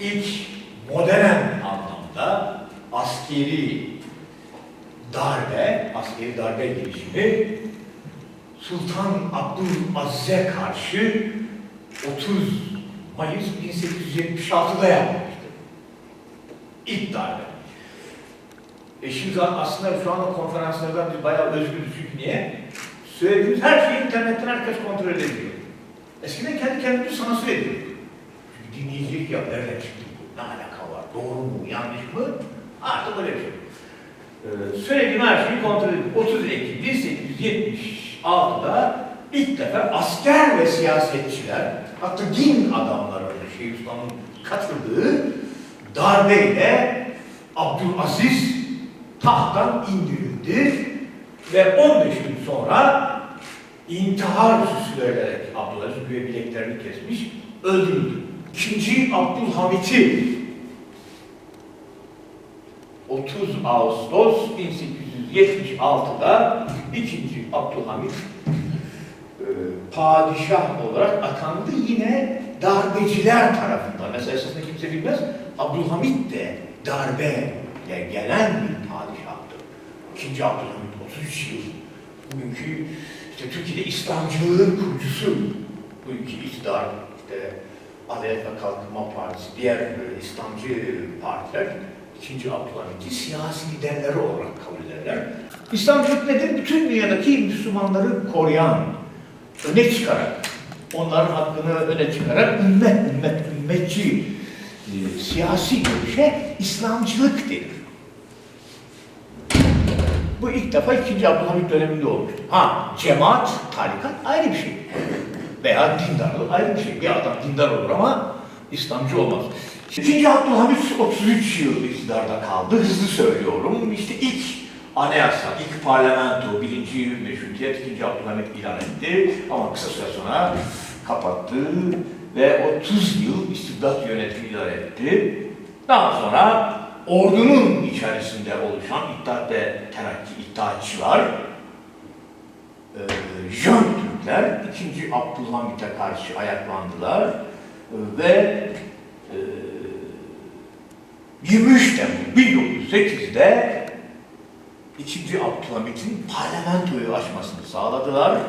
ilk modern anlamda askeri darbe, askeri darbe girişimi Sultan Abdülaziz'e karşı 30 Mayıs 1876'da yapılmıştı. İlk darbe. E şimdi aslında şu anda konferanslardan biz bayağı özgürüz çünkü niye? Söylediğimiz her şeyi internetten herkes kontrol edebiliyor. Eskiden kendi kendimizi sansür ediyorduk. Dinleyicilik ya nereden çıktı bu? Ne alaka var? Doğru mu? Yanlış mı? Artık öyle bir şey. Ee, söylediğim her şeyi kontrol edip 30 Ekim 1876'da ilk defa asker ve siyasetçiler, hatta din adamları Şeyhülislam'ın katıldığı darbeyle Abdülaziz tahttan indirildi ve 15 gün sonra intihar süsü verilerek Abdülaziz güya bileklerini kesmiş, öldürüldü. İkinci Abdülhamit'i 30 Ağustos 1876'da ikinci Abdülhamit e, padişah olarak atandı yine darbeciler tarafından. Mesela esasında kimse bilmez, Abdülhamit de darbe gelen bir padişahtır. İkinci Abdülhamit 33 yıl. Bugünkü işte Türkiye'de İslamcılığın kurucusu. Bugünkü iktidar, işte Adalet ve Kalkınma Partisi, diğer böyle İslamcı partiler ikinci Abdülhamit'i siyasi liderleri olarak kabul ederler. İslamcılık nedir? Bütün dünyadaki Müslümanları koruyan, öne çıkarak, onların hakkını öne çıkarak ümmet, ümmet, ümmetçi, e, siyasi görüşe İslamcılık denir. Bu ilk defa ikinci Abdülhamit döneminde olmuştu. Ha, cemaat, tarikat ayrı bir şey. Veya dindarlık ayrı bir şey. Bir adam dindar olur ama İslamcı olmaz. İkinci Abdülhamit 33 yıl iktidarda kaldı. Hızlı söylüyorum. İşte ilk anayasa, ilk parlamento, birinci meşrutiyet ikinci Abdülhamit ilan etti. Ama kısa süre sonra kapattı ve 30 yıl istibdat yönetimi idare etti. Daha sonra ordunun içerisinde oluşan İttihat ve Terakki İttihatçılar, e, Jön Türkler 2. Abdülhamit'e karşı ayaklandılar e, ve e, 23 Temmuz 1908'de 2. Abdülhamit'in parlamentoyu açmasını sağladılar.